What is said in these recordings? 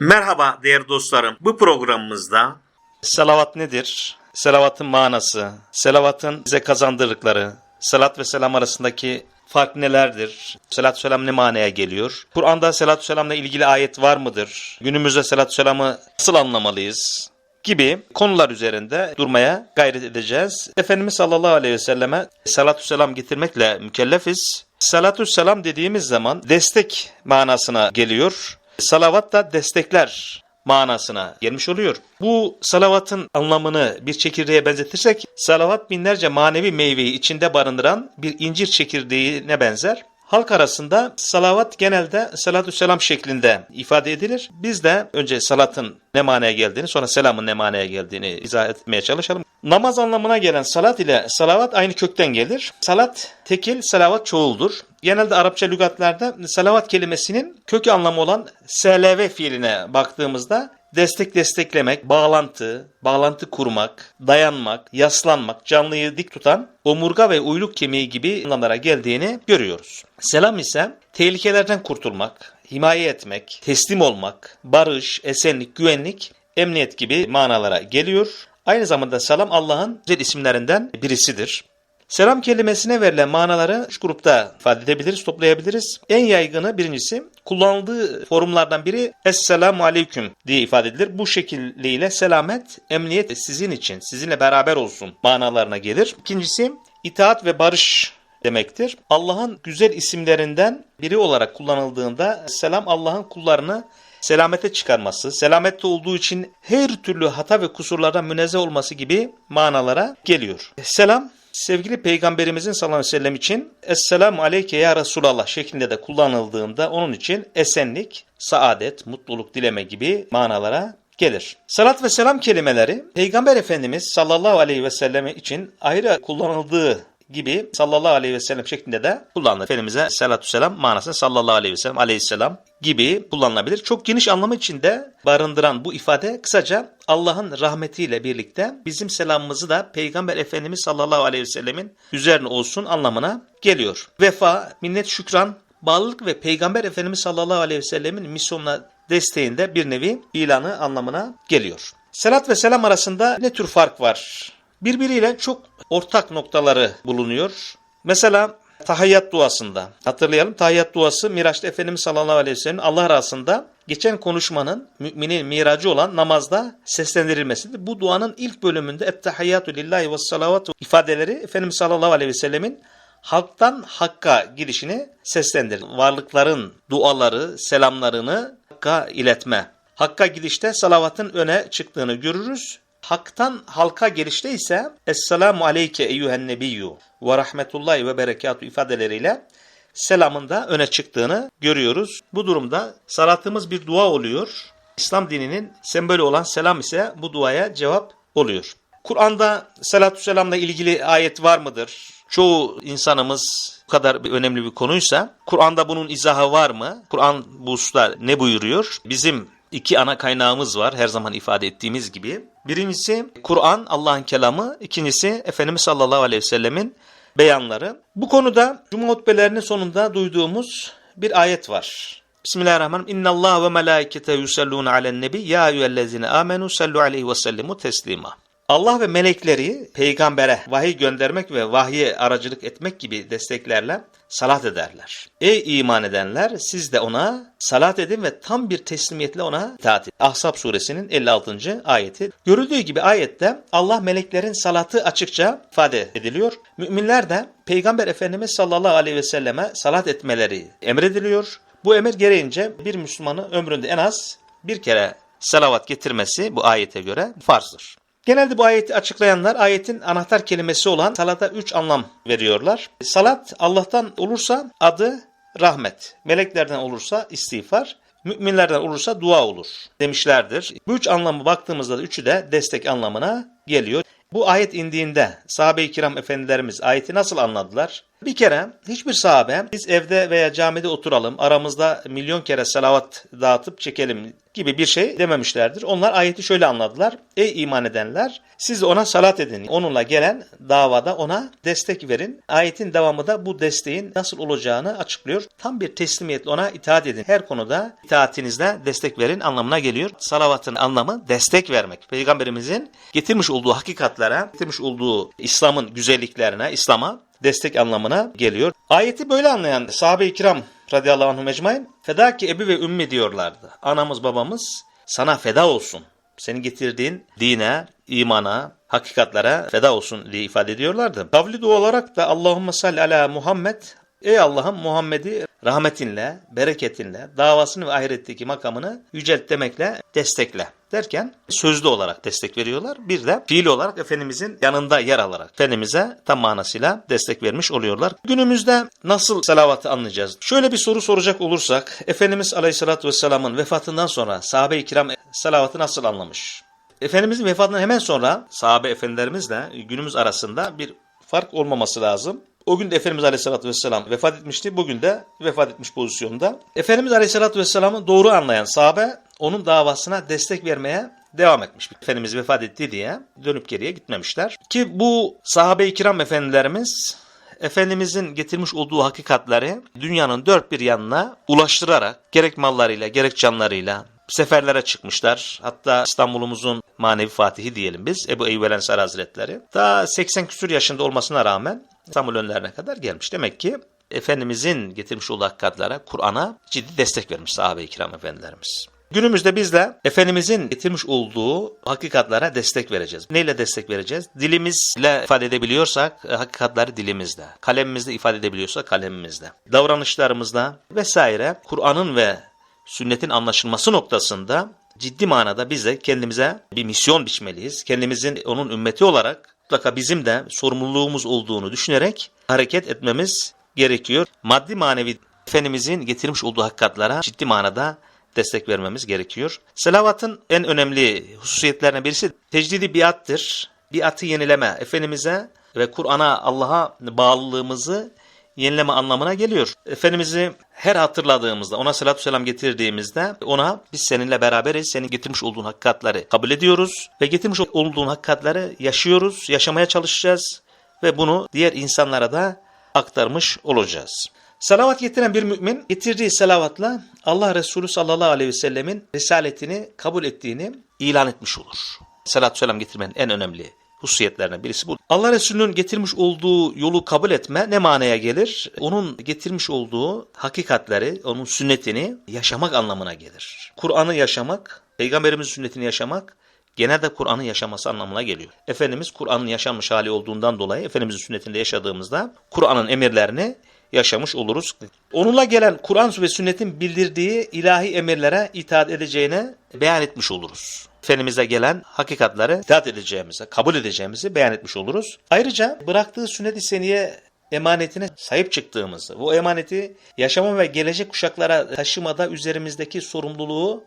Merhaba değerli dostlarım. Bu programımızda Salavat nedir? Salavatın manası, salavatın bize kazandırdıkları, salat ve selam arasındaki fark nelerdir? Salatü selam ne manaya geliyor? Kur'an'da salatü selamla ilgili ayet var mıdır? Günümüzde salatü selamı nasıl anlamalıyız? gibi konular üzerinde durmaya gayret edeceğiz. Efendimiz sallallahu aleyhi ve selleme salatü selam getirmekle mükellefiz. Salatü selam dediğimiz zaman destek manasına geliyor. Salavat da destekler manasına gelmiş oluyor. Bu salavatın anlamını bir çekirdeğe benzetirsek, salavat binlerce manevi meyveyi içinde barındıran bir incir çekirdeğine benzer. Halk arasında salavat genelde salatü selam şeklinde ifade edilir. Biz de önce salatın ne manaya geldiğini sonra selamın ne manaya geldiğini izah etmeye çalışalım. Namaz anlamına gelen salat ile salavat aynı kökten gelir. Salat tekil, salavat çoğuldur. Genelde Arapça lügatlarda salavat kelimesinin kök anlamı olan seleve fiiline baktığımızda destek desteklemek, bağlantı, bağlantı kurmak, dayanmak, yaslanmak, canlıyı dik tutan omurga ve uyluk kemiği gibi anlamlara geldiğini görüyoruz. Selam ise tehlikelerden kurtulmak, himaye etmek, teslim olmak, barış, esenlik, güvenlik, emniyet gibi manalara geliyor. Aynı zamanda selam Allah'ın güzel isimlerinden birisidir. Selam kelimesine verilen manaları üç grupta ifade edebiliriz, toplayabiliriz. En yaygını birincisi kullanıldığı forumlardan biri Esselamu Aleyküm diye ifade edilir. Bu şekliyle selamet, emniyet sizin için, sizinle beraber olsun manalarına gelir. İkincisi itaat ve barış demektir. Allah'ın güzel isimlerinden biri olarak kullanıldığında selam Allah'ın kullarını selamete çıkarması, selamette olduğu için her türlü hata ve kusurlardan münezzeh olması gibi manalara geliyor. Selam sevgili peygamberimizin sallallahu aleyhi ve sellem için Esselamu aleyke ya Resulallah şeklinde de kullanıldığında onun için esenlik, saadet, mutluluk dileme gibi manalara gelir. Salat ve selam kelimeleri Peygamber Efendimiz sallallahu aleyhi ve sellem için ayrı kullanıldığı gibi sallallahu aleyhi ve sellem şeklinde de kullanılır. Efendimiz'e salatü selam manasında sallallahu aleyhi ve sellem aleyhisselam gibi kullanılabilir. Çok geniş anlamı içinde barındıran bu ifade kısaca Allah'ın rahmetiyle birlikte bizim selamımızı da Peygamber Efendimiz sallallahu aleyhi ve sellemin üzerine olsun anlamına geliyor. Vefa, minnet, şükran, bağlılık ve Peygamber Efendimiz sallallahu aleyhi ve sellemin misyonuna desteğinde bir nevi ilanı anlamına geliyor. Selat ve selam arasında ne tür fark var? Birbiriyle çok ortak noktaları bulunuyor. Mesela tahiyyat duasında hatırlayalım tahiyyat duası Miraç'ta Efendimiz sallallahu aleyhi ve sellem Allah arasında geçen konuşmanın müminin miracı olan namazda seslendirilmesidir. Bu duanın ilk bölümünde Ettehiyyatü lillahi ve salavatu ifadeleri Efendimiz sallallahu aleyhi ve sellemin halktan hakka girişini seslendirir. Varlıkların duaları, selamlarını hakka iletme. Hakka gidişte salavatın öne çıktığını görürüz. Hak'tan halka gelişte ise Esselamu aleyke eyyühen nebiyyü ve rahmetullahi ve berekatü ifadeleriyle selamın da öne çıktığını görüyoruz. Bu durumda salatımız bir dua oluyor. İslam dininin sembolü olan selam ise bu duaya cevap oluyor. Kur'an'da salatü selamla ilgili ayet var mıdır? Çoğu insanımız bu kadar bir önemli bir konuysa Kur'an'da bunun izahı var mı? Kur'an bu hususta ne buyuruyor? Bizim iki ana kaynağımız var her zaman ifade ettiğimiz gibi. Birincisi Kur'an Allah'ın kelamı, ikincisi Efendimiz sallallahu aleyhi ve sellemin beyanları. Bu konuda Cuma hutbelerinin sonunda duyduğumuz bir ayet var. Bismillahirrahmanirrahim. İnna Allah ve melaikete yusallun alen nebi ya eyyühellezine amenu sallu aleyhi ve sellimu teslima. Allah ve melekleri peygambere vahiy göndermek ve vahye aracılık etmek gibi desteklerle salat ederler. Ey iman edenler siz de ona salat edin ve tam bir teslimiyetle ona itaat edin. Ahzab suresinin 56. ayeti. Görüldüğü gibi ayette Allah meleklerin salatı açıkça ifade ediliyor. Müminler de Peygamber Efendimiz sallallahu aleyhi ve selleme salat etmeleri emrediliyor. Bu emir gereğince bir Müslümanın ömründe en az bir kere salavat getirmesi bu ayete göre farzdır. Genelde bu ayeti açıklayanlar ayetin anahtar kelimesi olan salata üç anlam veriyorlar. Salat Allah'tan olursa adı rahmet, meleklerden olursa istiğfar, müminlerden olursa dua olur demişlerdir. Bu üç anlamı baktığımızda da üçü de destek anlamına geliyor. Bu ayet indiğinde sahabe-i kiram efendilerimiz ayeti nasıl anladılar? Bir kere hiçbir sahabe biz evde veya camide oturalım aramızda milyon kere salavat dağıtıp çekelim gibi bir şey dememişlerdir. Onlar ayeti şöyle anladılar. Ey iman edenler siz ona salat edin. Onunla gelen davada ona destek verin. Ayetin devamı da bu desteğin nasıl olacağını açıklıyor. Tam bir teslimiyetle ona itaat edin. Her konuda itaatinizle destek verin anlamına geliyor. Salavatın anlamı destek vermek. Peygamberimizin getirmiş olduğu hakikatlere, getirmiş olduğu İslam'ın güzelliklerine, İslam'a destek anlamına geliyor. Ayeti böyle anlayan sahabe-i kiram radıyallahu anhum ecmain fedaki ebi ve ümmi diyorlardı. Anamız babamız sana feda olsun. Senin getirdiğin dine, imana, hakikatlere feda olsun diye ifade ediyorlardı. Kavli olarak da Allahümme salli ala Muhammed Ey Allah'ım Muhammed'i rahmetinle, bereketinle, davasını ve ahiretteki makamını yücelt demekle destekle derken sözlü olarak destek veriyorlar. Bir de fiil olarak Efendimizin yanında yer alarak Efendimiz'e tam manasıyla destek vermiş oluyorlar. Günümüzde nasıl salavatı anlayacağız? Şöyle bir soru soracak olursak Efendimiz Aleyhisselatü Vesselam'ın vefatından sonra sahabe-i kiram salavatı nasıl anlamış? Efendimizin vefatından hemen sonra sahabe efendilerimizle günümüz arasında bir fark olmaması lazım. O gün de Efendimiz Aleyhisselatü Vesselam vefat etmişti. Bugün de vefat etmiş pozisyonda. Efendimiz Aleyhisselatü Vesselam'ı doğru anlayan sahabe onun davasına destek vermeye devam etmiş. Efendimiz vefat etti diye dönüp geriye gitmemişler. Ki bu sahabe-i kiram efendilerimiz Efendimizin getirmiş olduğu hakikatleri dünyanın dört bir yanına ulaştırarak gerek mallarıyla gerek canlarıyla seferlere çıkmışlar. Hatta İstanbul'umuzun manevi fatihi diyelim biz Ebu Eyyub el Hazretleri. Daha 80 küsur yaşında olmasına rağmen İstanbul önlerine kadar gelmiş. Demek ki Efendimizin getirmiş olduğu hakikatlara, Kur'an'a ciddi destek vermiş sahabe-i kiram efendilerimiz. Günümüzde biz de Efendimizin getirmiş olduğu hakikatlara destek vereceğiz. Neyle destek vereceğiz? Dilimizle ifade edebiliyorsak e, hakikatleri dilimizle, kalemimizle ifade edebiliyorsak kalemimizle, davranışlarımızla vesaire Kur'an'ın ve sünnetin anlaşılması noktasında ciddi manada biz de kendimize bir misyon biçmeliyiz. Kendimizin onun ümmeti olarak mutlaka bizim de sorumluluğumuz olduğunu düşünerek hareket etmemiz gerekiyor. Maddi manevi Efendimizin getirmiş olduğu hakikatlara ciddi manada destek vermemiz gerekiyor. Selavatın en önemli hususiyetlerinden birisi tecdidi biattır. Biatı yenileme. Efendimiz'e ve Kur'an'a Allah'a bağlılığımızı yenileme anlamına geliyor. Efendimiz'i her hatırladığımızda, ona salatü selam getirdiğimizde ona biz seninle beraberiz, senin getirmiş olduğun hakikatları kabul ediyoruz ve getirmiş olduğun hakikatları yaşıyoruz, yaşamaya çalışacağız ve bunu diğer insanlara da aktarmış olacağız. Salavat getiren bir mümin getirdiği salavatla Allah Resulü sallallahu aleyhi ve sellemin risaletini kabul ettiğini ilan etmiş olur. Salatü selam getirmenin en önemli hususiyetlerinden birisi bu. Allah Resulü'nün getirmiş olduğu yolu kabul etme ne manaya gelir? Onun getirmiş olduğu hakikatleri, onun sünnetini yaşamak anlamına gelir. Kur'an'ı yaşamak, Peygamberimizin sünnetini yaşamak, genelde Kur'an'ın yaşaması anlamına geliyor. Efendimiz Kur'an'ın yaşanmış hali olduğundan dolayı Efendimizin sünnetinde yaşadığımızda Kur'an'ın emirlerini yaşamış oluruz. Onunla gelen Kur'an ve sünnetin bildirdiği ilahi emirlere itaat edeceğine beyan etmiş oluruz. Efendimiz'e gelen hakikatları itaat edeceğimizi, kabul edeceğimizi beyan etmiş oluruz. Ayrıca bıraktığı sünnet-i seniye emanetine sahip çıktığımızı, bu emaneti yaşama ve gelecek kuşaklara taşımada üzerimizdeki sorumluluğu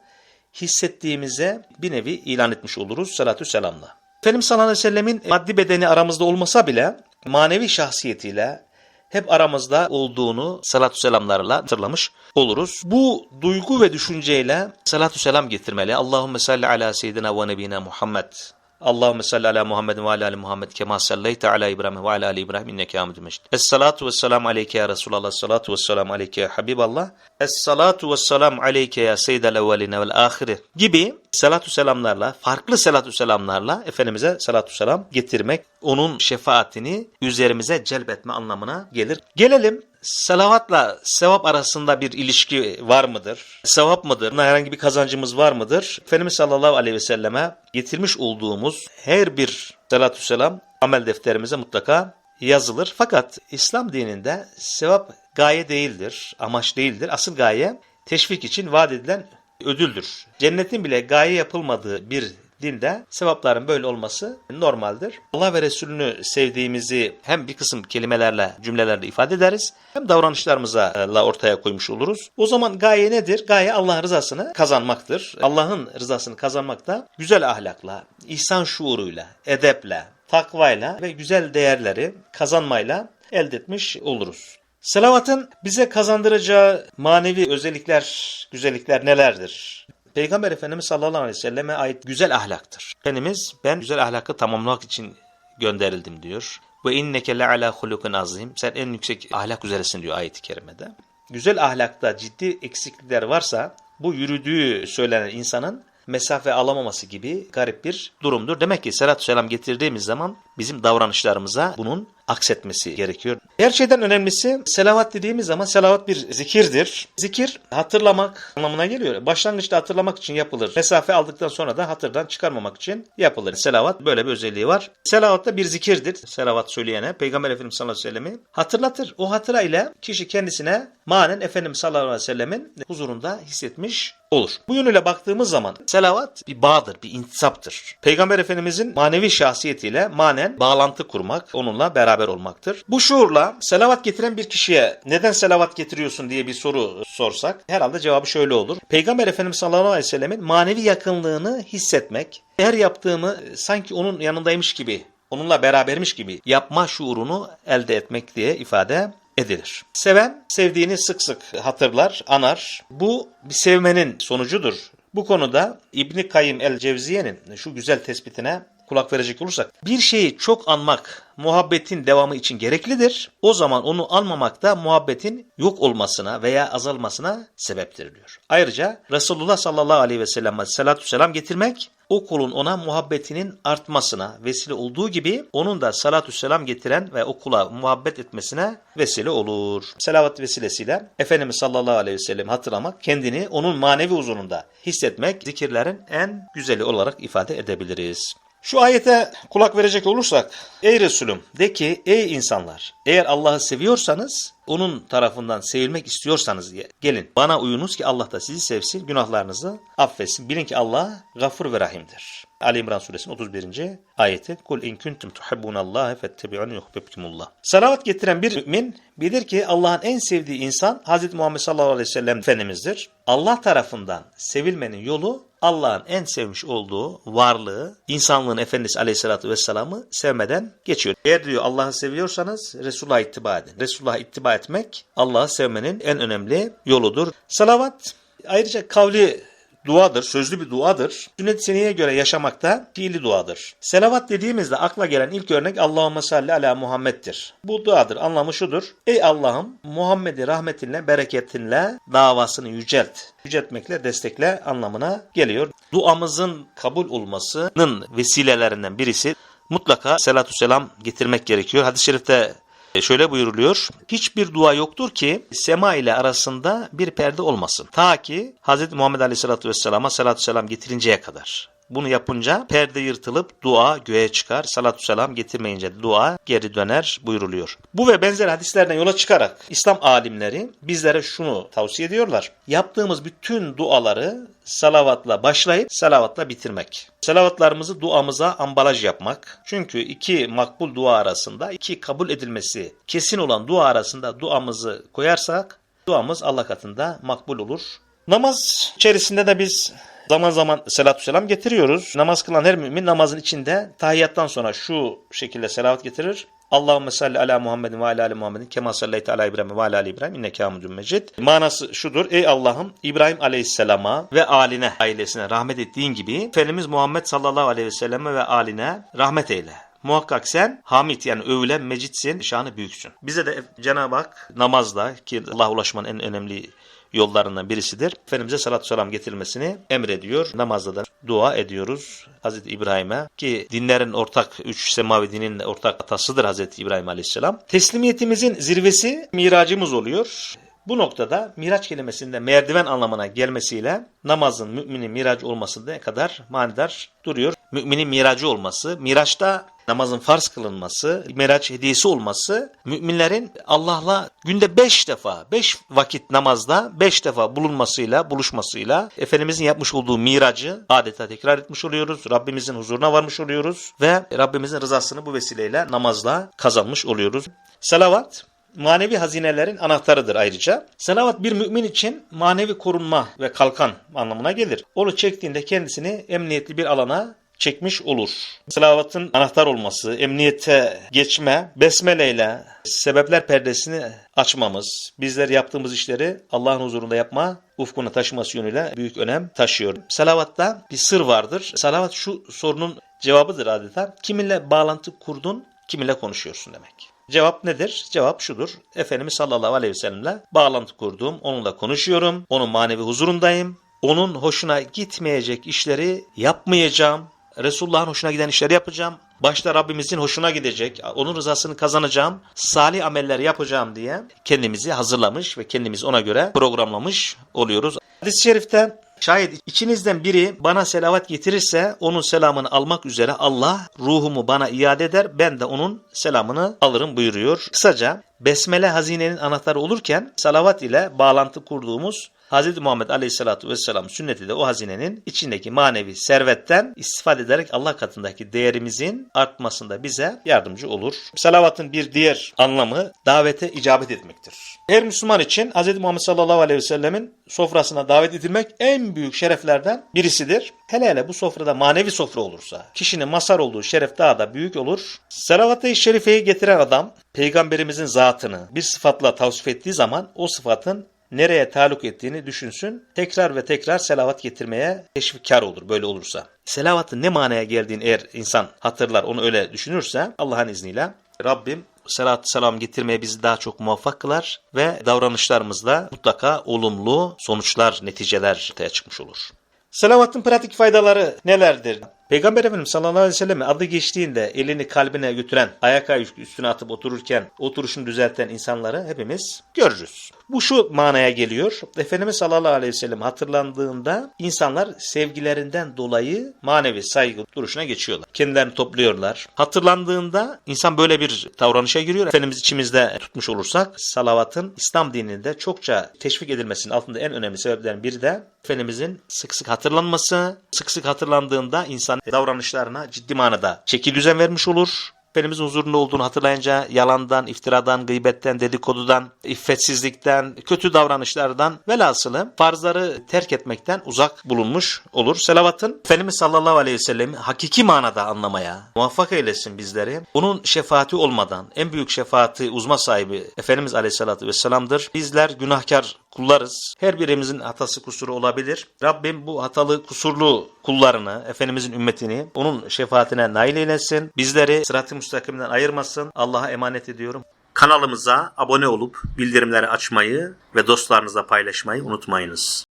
hissettiğimize bir nevi ilan etmiş oluruz salatü selamla. Efendimiz sallallahu aleyhi ve sellemin maddi bedeni aramızda olmasa bile manevi şahsiyetiyle hep aramızda olduğunu salatü selamlarla hatırlamış oluruz. Bu duygu ve düşünceyle salatü selam getirmeli. Allahümme salli ala seyyidina ve nebina Muhammed. Allahümme salli ala Muhammed ve ala Muhammed kema salleyte ala İbrahim ve ala ali İbrahim inneke hamidun mecid. Es-salatu vesselam aleyke ya Resulallah. Es-salatu vesselam aleyke ya Habiballah. Es-salatu vesselam aleyke ya seyyidel evveline vel ahire gibi salatü selamlarla, farklı salatü selamlarla Efendimiz'e salatü selam getirmek, onun şefaatini üzerimize celbetme anlamına gelir. Gelelim salavatla sevap arasında bir ilişki var mıdır? Sevap mıdır? Buna herhangi bir kazancımız var mıdır? Efendimiz sallallahu aleyhi ve selleme getirmiş olduğumuz her bir salatü selam amel defterimize mutlaka yazılır. Fakat İslam dininde sevap gaye değildir, amaç değildir. Asıl gaye teşvik için vaat edilen ödüldür. Cennetin bile gaye yapılmadığı bir dinde sevapların böyle olması normaldir. Allah ve Resulünü sevdiğimizi hem bir kısım kelimelerle, cümlelerle ifade ederiz hem davranışlarımızla ortaya koymuş oluruz. O zaman gaye nedir? Gaye Allah'ın rızasını kazanmaktır. Allah'ın rızasını kazanmak da güzel ahlakla, ihsan şuuruyla, edeple, takvayla ve güzel değerleri kazanmayla elde etmiş oluruz. Selavatın bize kazandıracağı manevi özellikler, güzellikler nelerdir? Peygamber Efendimiz sallallahu aleyhi ve selleme ait güzel ahlaktır. Efendimiz ben güzel ahlakı tamamlamak için gönderildim diyor. Ve inneke le ala hulukun azim. Sen en yüksek ahlak üzeresin diyor ayet-i kerimede. Güzel ahlakta ciddi eksiklikler varsa bu yürüdüğü söylenen insanın mesafe alamaması gibi garip bir durumdur. Demek ki selatü selam getirdiğimiz zaman bizim davranışlarımıza bunun aksetmesi gerekiyor. Her şeyden önemlisi selavat dediğimiz zaman selavat bir zikirdir. Zikir hatırlamak anlamına geliyor. Başlangıçta hatırlamak için yapılır. Mesafe aldıktan sonra da hatırdan çıkarmamak için yapılır. Selavat böyle bir özelliği var. Selavat da bir zikirdir. Selavat söyleyene Peygamber Efendimiz sallallahu aleyhi ve sellem'i hatırlatır. O hatıra ile kişi kendisine manen Efendimiz sallallahu aleyhi ve sellemin huzurunda hissetmiş olur. Bu yönüyle baktığımız zaman selavat bir bağdır, bir intisaptır. Peygamber Efendimizin manevi şahsiyetiyle manen bağlantı kurmak, onunla beraber olmaktır. Bu şuurla selavat getiren bir kişiye neden selavat getiriyorsun diye bir soru sorsak herhalde cevabı şöyle olur. Peygamber Efendimiz sallallahu aleyhi ve sellemin manevi yakınlığını hissetmek, her yaptığımı sanki onun yanındaymış gibi, onunla berabermiş gibi yapma şuurunu elde etmek diye ifade edilir. Seven sevdiğini sık sık hatırlar, anar. Bu bir sevmenin sonucudur. Bu konuda İbni Kayyim el-Cevziye'nin şu güzel tespitine kulak verecek olursak bir şeyi çok anmak muhabbetin devamı için gereklidir. O zaman onu anmamak da muhabbetin yok olmasına veya azalmasına sebeptir diyor. Ayrıca Resulullah sallallahu aleyhi ve sellem salatu selam getirmek o kulun ona muhabbetinin artmasına vesile olduğu gibi onun da salatü selam getiren ve o kula muhabbet etmesine vesile olur. Selavat vesilesiyle Efendimiz sallallahu aleyhi ve sellem hatırlamak, kendini onun manevi huzurunda hissetmek zikirlerin en güzeli olarak ifade edebiliriz. Şu ayete kulak verecek olursak, ey Resulüm de ki ey insanlar eğer Allah'ı seviyorsanız onun tarafından sevilmek istiyorsanız gelin bana uyunuz ki Allah da sizi sevsin günahlarınızı affetsin. Bilin ki Allah gafur ve rahimdir. Ali İmran suresinin 31. ayeti Kul in kuntum tuhibbunallaha fettebi'uni yuhibbukumullah. Salavat getiren bir mümin bilir ki Allah'ın en sevdiği insan Hz. Muhammed sallallahu aleyhi ve sellem Efendimiz'dir. Allah tarafından sevilmenin yolu Allah'ın en sevmiş olduğu varlığı, insanlığın efendisi aleyhissalatü vesselam'ı sevmeden geçiyor. Eğer diyor Allah'ı seviyorsanız Resulullah'a ittiba edin. Resulullah'a ittiba etmek Allah'ı sevmenin en önemli yoludur. Salavat ayrıca kavli duadır, sözlü bir duadır. Sünnet-i seneye göre yaşamakta fiili duadır. Selavat dediğimizde akla gelen ilk örnek Allahümme salli ala Muhammed'dir. Bu duadır. Anlamı şudur. Ey Allah'ım Muhammed'i rahmetinle, bereketinle davasını yücelt. Yüceltmekle, destekle anlamına geliyor. Duamızın kabul olmasının vesilelerinden birisi mutlaka selatü selam getirmek gerekiyor. Hadis-i şerifte e, Şöyle buyuruluyor. Hiçbir dua yoktur ki sema ile arasında bir perde olmasın. Ta ki Hz. Muhammed Aleyhisselatü Vesselam'a salatü selam getirinceye kadar. Bunu yapınca perde yırtılıp dua göğe çıkar. Salatü selam getirmeyince dua geri döner buyuruluyor. Bu ve benzer hadislerden yola çıkarak İslam alimleri bizlere şunu tavsiye ediyorlar. Yaptığımız bütün duaları salavatla başlayıp salavatla bitirmek. Salavatlarımızı duamıza ambalaj yapmak. Çünkü iki makbul dua arasında iki kabul edilmesi kesin olan dua arasında duamızı koyarsak duamız Allah katında makbul olur. Namaz içerisinde de biz zaman zaman selatü selam getiriyoruz. Namaz kılan her mümin namazın içinde tahiyyattan sonra şu şekilde selavat getirir. Allahümme salli ala Muhammedin ve ala ali Muhammedin kema salleyte ala İbrahim ve ala ali İbrahim inneke hamidun mecid. Manası şudur. Ey Allah'ım İbrahim aleyhisselama ve aline, ailesine rahmet ettiğin gibi Efendimiz Muhammed sallallahu aleyhi ve selleme ve aline rahmet eyle. Muhakkak sen hamid yani övülen mecitsin, şanı büyüksün. Bize de Cenab-ı Hak namazda ki Allah'a ulaşmanın en önemli yollarından birisidir. Efendimiz'e salatü selam getirilmesini emrediyor. Namazda da dua ediyoruz Hazreti İbrahim'e ki dinlerin ortak, üç semavi dinin ortak atasıdır Hazreti İbrahim Aleyhisselam. Teslimiyetimizin zirvesi miracımız oluyor. Bu noktada miraç kelimesinde merdiven anlamına gelmesiyle namazın müminin miracı olması ne kadar manidar duruyor. Müminin miracı olması, miraçta namazın farz kılınması, miraç hediyesi olması, müminlerin Allah'la günde beş defa, beş vakit namazda beş defa bulunmasıyla, buluşmasıyla Efendimizin yapmış olduğu miracı adeta tekrar etmiş oluyoruz. Rabbimizin huzuruna varmış oluyoruz ve Rabbimizin rızasını bu vesileyle namazla kazanmış oluyoruz. Salavat manevi hazinelerin anahtarıdır ayrıca. Selavat bir mümin için manevi korunma ve kalkan anlamına gelir. Onu çektiğinde kendisini emniyetli bir alana çekmiş olur. Salavatın anahtar olması, emniyete geçme, besmele ile sebepler perdesini açmamız, bizler yaptığımız işleri Allah'ın huzurunda yapma ufkuna taşıması yönüyle büyük önem taşıyor. Salavatta bir sır vardır. Salavat şu sorunun cevabıdır adeta. Kiminle bağlantı kurdun, kiminle konuşuyorsun demek. Cevap nedir? Cevap şudur. Efendimiz sallallahu aleyhi ve sellemle bağlantı kurduğum, onunla konuşuyorum, onun manevi huzurundayım. Onun hoşuna gitmeyecek işleri yapmayacağım. Resulullah'ın hoşuna giden işleri yapacağım. Başta Rabbimizin hoşuna gidecek, onun rızasını kazanacağım, salih ameller yapacağım diye kendimizi hazırlamış ve kendimizi ona göre programlamış oluyoruz. Hadis-i şerifte şayet içinizden biri bana selavat getirirse onun selamını almak üzere Allah ruhumu bana iade eder ben de onun selamını alırım buyuruyor. Kısaca besmele hazinenin anahtarı olurken salavat ile bağlantı kurduğumuz Hz. Muhammed Aleyhisselatü Vesselam sünneti de o hazinenin içindeki manevi servetten istifade ederek Allah katındaki değerimizin artmasında bize yardımcı olur. Salavatın bir diğer anlamı davete icabet etmektir. Her Müslüman için Hz. Muhammed sallallahu aleyhi ve sofrasına davet edilmek en büyük şereflerden birisidir. Hele hele bu sofrada manevi sofra olursa kişinin mazhar olduğu şeref daha da büyük olur. Salavat-ı şerifeyi getiren adam peygamberimizin zatını bir sıfatla tavsif ettiği zaman o sıfatın nereye taluk ettiğini düşünsün. Tekrar ve tekrar selavat getirmeye teşvikkar olur böyle olursa. Selavatın ne manaya geldiğini eğer insan hatırlar onu öyle düşünürse Allah'ın izniyle Rabbim selat selam getirmeye bizi daha çok muvaffak kılar ve davranışlarımızda mutlaka olumlu sonuçlar, neticeler ortaya çıkmış olur. Selavatın pratik faydaları nelerdir? Peygamber Efendimiz sallallahu aleyhi ve sellem adı geçtiğinde elini kalbine götüren, ayak üstüne atıp otururken oturuşunu düzelten insanları hepimiz görürüz. Bu şu manaya geliyor. Efendimiz sallallahu aleyhi ve sellem hatırlandığında insanlar sevgilerinden dolayı manevi saygı duruşuna geçiyorlar. Kendilerini topluyorlar. Hatırlandığında insan böyle bir davranışa giriyor. Efendimiz içimizde tutmuş olursak salavatın İslam dininde çokça teşvik edilmesinin altında en önemli sebeplerin biri de Efendimizin sık sık hatırlanması. Sık sık hatırlandığında insan davranışlarına ciddi manada çeki düzen vermiş olur. Efendimizin huzurunda olduğunu hatırlayınca yalandan, iftiradan, gıybetten, dedikodudan, iffetsizlikten, kötü davranışlardan velhasılı farzları terk etmekten uzak bulunmuş olur. Selavatın Efendimiz sallallahu aleyhi ve sellem hakiki manada anlamaya muvaffak eylesin bizleri. Onun şefaati olmadan en büyük şefaati uzma sahibi Efendimiz aleyhissalatü vesselam'dır. Bizler günahkar kullarız. Her birimizin hatası kusuru olabilir. Rabbim bu hatalı kusurlu kullarını, Efendimizin ümmetini onun şefaatine nail eylesin. Bizleri sırat-ı müstakimden ayırmasın. Allah'a emanet ediyorum. Kanalımıza abone olup bildirimleri açmayı ve dostlarınızla paylaşmayı unutmayınız.